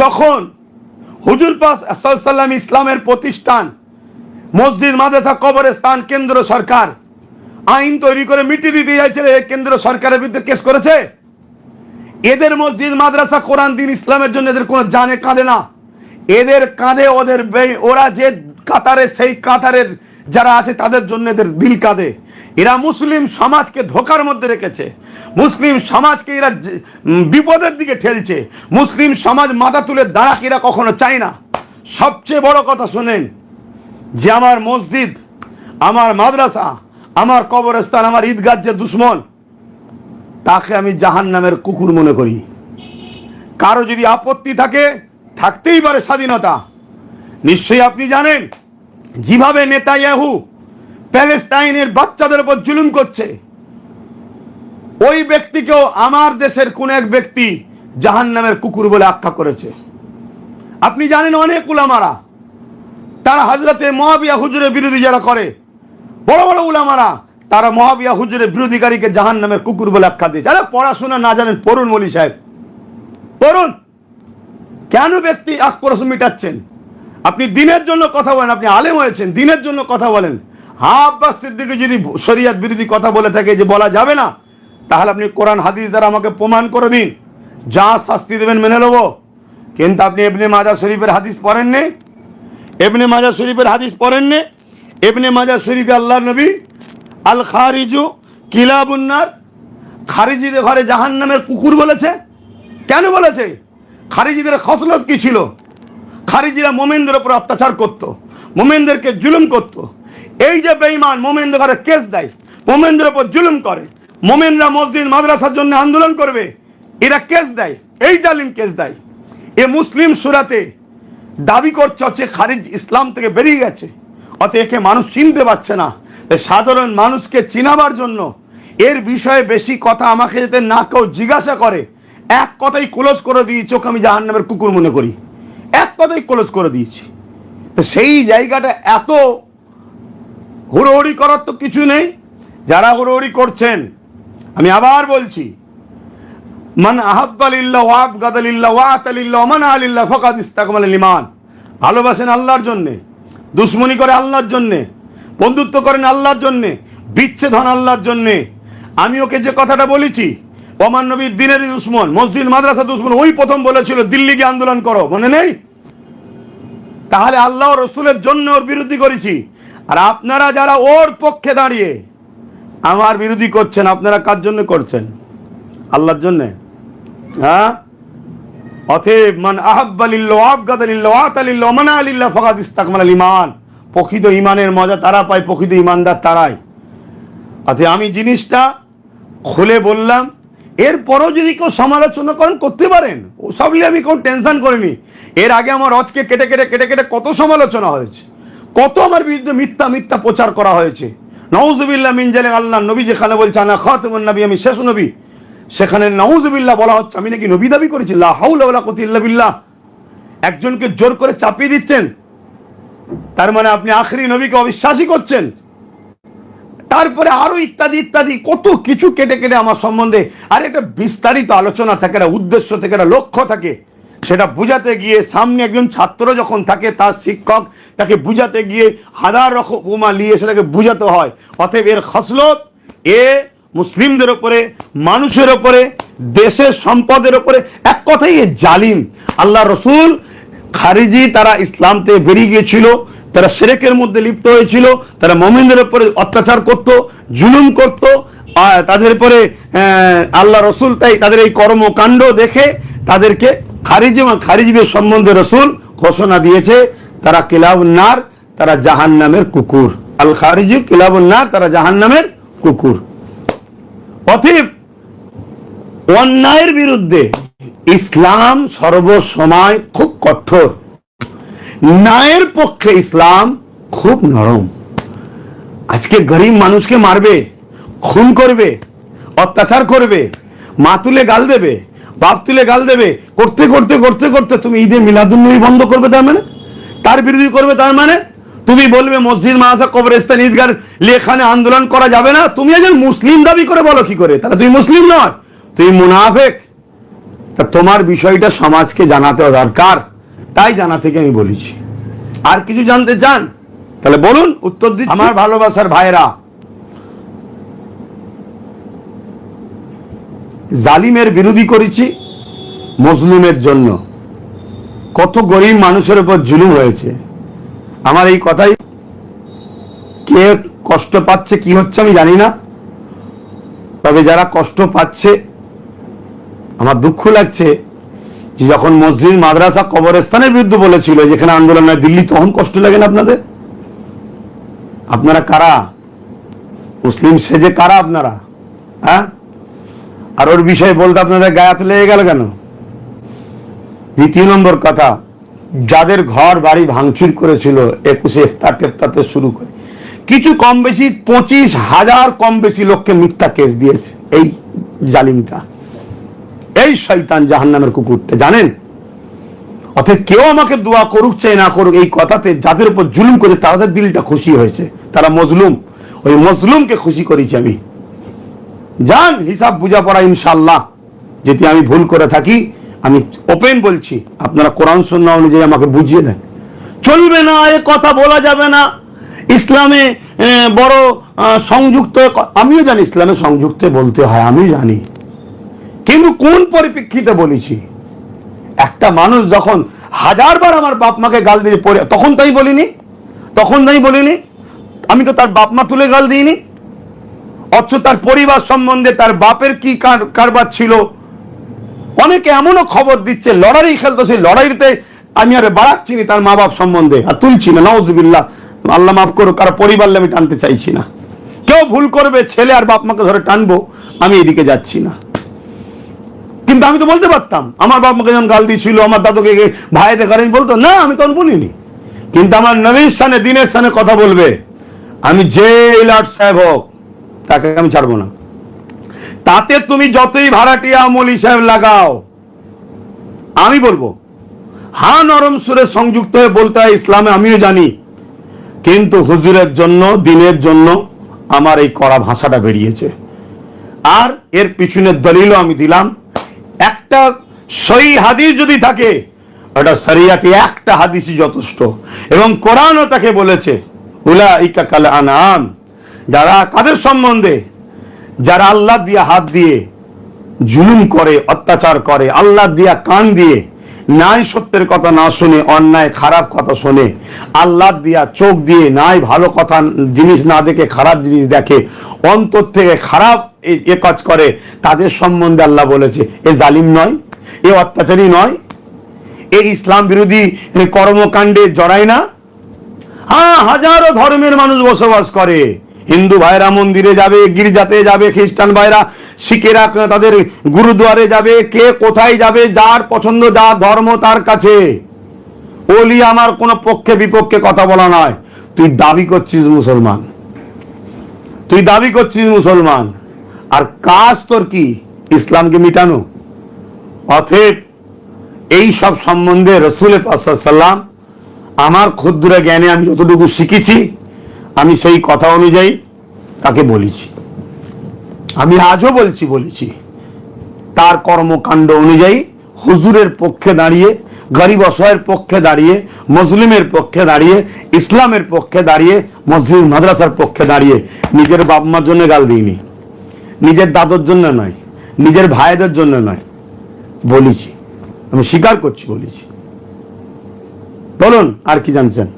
যখন হুজুর পাস সাল্লাম ইসলামের প্রতিষ্ঠান, মসজিদ, মাদ্রাসা, কবরস্থান, কেন্দ্র সরকার আইন তৈরি করে মিটিয়ে দিতে চাইছিল কেন্দ্র সরকারের বিরুদ্ধে কেস করেছে? এদের মসজিদ, মাদ্রাসা, কোরআন, দিন, ইসলামের জন্য এদের কোনো জানে কাঁদে না। এদের কাঁদে, ওদের ওরা যে কাতারে, সেই কাতারের যারা আছে, তাদের জন্য এদের দিল কাঁদে। এরা মুসলিম সমাজকে ধোকার মধ্যে রেখেছে। মুসলিম সমাজকে এরা বিপদের দিকে ঠেলছে। মুসলিম সমাজ মাথা তুলে দাঁড়াক এরা কখনো চায় না। সবচেয়ে বড় কথা শোনেন, যে আমার মসজিদ, আমার মাদ্রাসা, আমার কবরস্থান, আমার ঈদগাহ যে দুশ্মন, তাকে আমি জাহান নামের কুকুর মনে করি। কারও যদি আপত্তি থাকে, থাকতেই পারে স্বাধীনতা। নিশ্চয়ই আপনি জানেন, যেভাবে নেতায়াহু প্যালেস্টাইনের বাচ্চাদের উপর জুলুম করছে। ওই ব্যক্তিকেও আমার দেশের কোন এক ব্যক্তি জাহান নামের কুকুর বলে আখ্যা করেছে। আপনি জানেন অনেক উলামারা, তারা হাজরতে মহাবিয়া হুজুরের বিরোধী যারা করে, বড় বড় উলামারা, তারা মহাবিয়া হুজুরের বিরোধীকারীকে জাহান নামের কুকুর বলে আখ্যা দিয়ে যারা পড়াশোনা না জানেন, পড়ুন মলি সাহেব, পড়ুন। কেন ব্যক্তি আক্রোশ মিটাচ্ছেন? আপনি দিনের জন্য কথা বলেন, আপনি আলেম হয়েছেন, দিনের জন্য কথা বলেন। হ্যাঁ আব্বাস সিদ্দিকি যদি শরিয়াত বিরোধী কথা বলে থাকে যে বলা যাবে না, তাহলে আপনি কোরআন, হাদিস দ্বারা আমাকে প্রমাণ করে দিন। যা শাস্তি দেবেন মেনে নেব। কিন্তু আপনি এমনি মাজা শরীফের হাদিস পড়েননি এবনে মাজা শরীফের হাদিস পড়েননি এবনে মাজা শরীফে আল্লাহ নবী আল খারিজু কিলাবুন্নার খারিজিদের ঘরে জাহান নামের কুকুর বলেছে। কেন বলেছে? খারিজিদের খসলত কি ছিল? খারিজিরা মোমেনদের উপর অত্যাচার করত, মোমেনদেরকে জুলুম করত। এই যে বেঈমান, মোমেনদের ঘরে কেস দেয়, মোমেনদের উপর জুলুম করে, মোমেনরা মসজিদ, মাদ্রাসার জন্য আন্দোলন করবে, এরা কেস দেয়, এই জালিম কেস দেয়। এ মুসলিম সুরাতে দাবি করছে হচ্ছে খারিজ ইসলাম থেকে বেরিয়ে গেছে। অত একে মানুষ চিনতে পারছে না। সাধারণ মানুষকে চিনাবার জন্য এর বিষয়ে বেশি কথা আমাকে যাতে না কেউ জিজ্ঞাসা করে, এক কথাই ক্লোজ করে দিয়েছি ওকে আমি জাহান নামের কুকুর মনে করি। এক কথাই ক্লোজ করে দিয়েছি। তো সেই জায়গাটা এত হুড়োহুড়ি করার তো কিছু নেই। যারা হুড়োহুড়ি করছেন, আমি আবার বলছি, মান আহাব্বালিল্লাহ ওয়াব গাদালিল্লাহ ওয়াতালিল্লাহ মান আলিল্লাহ ফকাদ ইস্তাকমাল লিমান। ভালোবাসেন আল্লাহর জন্যে, দুশ্মনী করে আল্লাহর জন্যে, বন্ধুত্ব করেন আল্লাহর জন্যে, বিচ্ছেদ হন আল্লাহর জন্যে। আমি ওকে যে কথাটা বলেছি, ওমান নবীর দিনের দুশ্মন, মসজিদ, মাদ্রাসা দুশ্মন, ওই প্রথম বলেছিল, দিল্লি গিয়ে আন্দোলন করো। মনে নেই? তাহলে আল্লাহ রসুলের জন্য ওর বিরোধী করেছি। আর আপনারা যারা ওর পক্ষে দাঁড়িয়ে আমার বিরোধী করছেন, আপনারা কার জন্য করছেন? আল্লাহর জন্য? হ্যাঁ? অতএব, মান আহাব্বালিল্লাহ আবগাদালিল্লাহ আতালিল্লাহ মানা আলিল্লাহ ফাকাদ ইস্তাকমাল ইমান প্রকৃত ইমানের মজা তারা পায়, প্রকৃত ইমানদার তারাই। অতএব আমি জিনিসটা খুলে বললাম, এরপরও যদি কেউ সমালোচনা করেন, করতে পারেন। ওসব নিয়ে আমি কেউ টেনশন করিনি। এর আগে আমার অজকে কেটে কেটে কেটে কেটে কত সমালোচনা হয়েছে। কত আমার বিরুদ্ধে মিথ্যা মিথ্যা প্রচার করা হয়েছে? নওজুবিল্লাহ মিনজালে আল্লাহ, নবী যেখানে বলছে, আনা খাতামুন নবী আমি শেষ নবী। সেখানে নওজুবিল্লাহ বলা হচ্ছে, আমি নাকি নবী দাবি করেছি? লা হাউলা ওয়ালা কুওয়াতা ইল্লা বিল্লাহ। একজনকে জোর করে চাপিয়ে দিচ্ছেন। তার মানে আপনি আখরি নবীকে অবিশ্বাসী করছেন। তারপরে আরও ইত্যাদি ইত্যাদি, কত কিছু কেটে কেটে আমার সম্বন্ধে আর একটা বিস্তারিত আলোচনা থাকে, একটা উদ্দেশ্য থেকে, একটা লক্ষ্য থাকে। সেটা বুঝাতে গিয়ে সামনে একজন ছাত্র যখন থাকে, তার শিক্ষক তাকে বুঝাতে গিয়ে হাজার রকম উপমা নিয়ে সেটাকে বুঝাতে হয়। অতএব এর খসলত এ মুসলিমদের ওপরে মানুষের ওপরে দেশের সম্পদের ওপরে এক কথাই এ জালিম। আল্লাহ রসুল খারিজি তারা ইসলাম থেকে বেরিয়ে গিয়েছিল, তারা সেরেকের মধ্যে লিপ্ত হয়েছিল, তারা মমিনদের উপরে অত্যাচার করত, জুলুম করত তাদের পরে আল্লাহ রসুল তাই তাদের এই কর্মকাণ্ড দেখে তাদেরকে খারিজি এবং খারিজিদের সম্বন্ধে রসুল ঘোষণা দিয়েছে। তারা কিলাবুন্নার, তারা জাহান নামের কুকুর। আল খারিজি কিলাবুন্নার, তারা জাহান নামের কুকুর। অতএব, অন্যায়ের বিরুদ্ধে ইসলাম সর্বসময় খুব কঠোর। ন্যায়ের পক্ষে ইসলাম খুব নরম। আজকে গরিব মানুষকে মারবে, খুন করবে, অত্যাচার করবে, মা তুলে গাল দেবে, বাপ তুলে গাল দেবে, করতে করতে করতে করতে তুমি ঈদে মিলাদুন্নবী বন্ধ করবে তার মানে? তার বিরোধী করবে তার মানে? তুমি বলবে মসজিদ মাহাসা কবরস্থান ঈদগার এখানে আন্দোলন করা যাবে না। তুমি একজন মুসলিম দাবি করে বলো কি করে? তাহলে তুই মুসলিম নয়, তুই মুনাফেক। তা তোমার বিষয়টা সমাজকে জানাতে দরকার। তাই জানা থেকে আমি বলেছি। আর কিছু জানতে চান? তাহলে বলুন, উত্তর দিচ্ছি। আমার ভালোবাসার ভাইরা জালিমের বিরোধী করেছি মজলুমের জন্য। কত গরিব মানুষের উপর জুলুম হয়েছে। আমার এই কথাই কে কষ্ট পাচ্ছে, কি হচ্ছে আমি জানি না। তবে যারা কষ্ট পাচ্ছে, আমার দুঃখ লাগছে যে যখন মসজিদ, মাদ্রাসা কবরস্থানের বিরুদ্ধে বলেছিল যেখানে আন্দোলন হয়, দিল্লি তখন কষ্ট লাগে না আপনাদের? আপনারা কারা? মুসলিম সেজে কারা আপনারা? হ্যাঁ? আর ওর বিষয়ে বলতে আপনাদের গায়াত লেগে গেল কেন? দ্বিতীয় নম্বর কথা, যাদের ঘর বাড়ি ভাঙচুর করেছিল, একুশে ইফতার টেফতারতে শুরু করে। কিছু কম বেশি, পঁচিশ হাজার কম বেশি লোককে মিথ্যা কেস দিয়েছে এই জালিমটা। এই শয়তান জাহান্নামের কুকুরটা, জানেন? অতএব কেউ আমাকে দোয়া করুক, চাই না করুক, এই কথাতে যাদের উপর জুলুম করে তাদের দিলটা খুশি হয়েছে। তারা মজলুম। ওই মজলুমকে খুশি করেছি আমি। যান, হিসাব বুঝা পড়া ইনশাল্লাহ যদি আমি ভুল করে থাকি আমি ওপেন বলছি, আপনারা কোরআন সন্না অনুযায়ী আমাকে বুঝিয়ে দেন। চলবে না, এ কথা বলা যাবে না। ইসলামে বড় সংযুক্ত, আমিও জানি ইসলামে সংযুক্ত বলতে হয়, আমি জানি। কিন্তু কোন পরিপ্রেক্ষিতে বলেছি? একটা মানুষ যখন হাজারবার আমার বাপ মাকে গাল দিয়ে পড়ে, তখন তাই বলিনি, তখন তাই বলিনি, আমি তো তার বাপ মা তুলে গাল দিইনি। অথচ তার পরিবার সম্বন্ধে তার বাপের কি কার- কারবার ছিল? অনেকে এমনও খবর দিচ্ছে, লড়াই খেলতো, সেই লড়াইতে আমি আর বাড়াচ্ছি না তার মা বাপ সম্বন্ধে, আর তুলছি না নওয়াজবিল্লাহ আল্লাহ মাফ করো কারও পরিবার আমি টানতে চাইছি না। কেউ ভুল করবে, ছেলে আর বাপ মাকে ধরে টানবো, আমি এদিকে যাচ্ছি না। কিন্তু আমি তো বলতে পারতাম, আমার বাপ মাকে যখন গাল দিয়েছিল আমার দাদুকে ভাইতে করেন বলতো না, আমি তখন বলিনি। কিন্তু আমার নবীর সানে, দিনের সানে কথা বলবে, আমি যে লাট সাহেব হোক, তাকে আমি ছাড়বো না। তাতে তুমি যতই ভাড়াটিয়া মলি সাহেব লাগাও। আমি বলব, হা নরম সুরে সংযুক্ত হয়ে বলতে হয় ইসলামে, আমিও জানি। কিন্তু হুজুরের জন্য, দিনের জন্য আমার এই কড়া ভাষাটা বেরিয়েছে। আর এর পিছনের দলিলও আমি দিলাম। একটা সই হাদিস যদি থাকে, ওটা শরিয়াতে একটা হাদিসই যথেষ্ট। এবং কোরআনও তাকে বলেছে উলা ইকা কাল আনাম যারা কাদের সম্বন্ধে যারা আল্লাহ দিয়া হাত দিয়ে জুলুম করে, অত্যাচার করে, আল্লাহ দিয়া কান দিয়ে ন্যায় সত্যের কথা না শুনে, অন্যায় খারাপ কথা শোনে, আল্লাহ দিয়া চোখ দিয়ে ন্যায় ভালো কথা জিনিস না দেখে, খারাপ জিনিস দেখে, অন্তর থেকে খারাপ এ কাজ করে, তাদের সম্বন্ধে আল্লাহ বলেছে, এ জালিম নয়, এ অত্যাচারী নয়, এ ইসলাম বিরোধী কর্মকাণ্ডে জড়ায় না। হ্যাঁ হাজারো ধর্মের মানুষ বসবাস করে। হিন্দু ভাইরা মন্দিরে যাবে, গির্জাতে যাবে, খ্রিস্টান ভাইরা শিখেরা তাদের গুরুদুয়ারে যাবে, কে কোথায় যাবে, যার পছন্দ, যার ধর্ম তার কাছে। ওলি আমার কোনো পক্ষে বিপক্ষে কথা বলা নয়। তুই দাবি করছিস মুসলমান। তুই দাবি করছিস মুসলমান। আর কাজ তোর কি? ইসলামকে মিটানো। অথেব এই সব সম্বন্ধে রসুল আমার ক্ষুদ্র জ্ঞানে আমি যতটুকু শিখেছি আমি সেই কথা অনুযায়ী তাকে বলেছি। আমি আজও বলছি, বলেছি, তার কর্মকাণ্ড অনুযায়ী হুজুরের পক্ষে দাঁড়িয়ে, গরিব অসহায়ের পক্ষে দাঁড়িয়ে, মুসলিমের পক্ষে দাঁড়িয়ে, ইসলামের পক্ষে দাঁড়িয়ে, মসজিদ মাদ্রাসার পক্ষে দাঁড়িয়ে নিজের বাপ মার জন্য গাল দিইনি, নিজের দাদর জন্য নয়, নিজের ভাইদের জন্য নয়, বলেছি। আমি স্বীকার করছি, বলেছি। বলুন, আর কি জানছেন?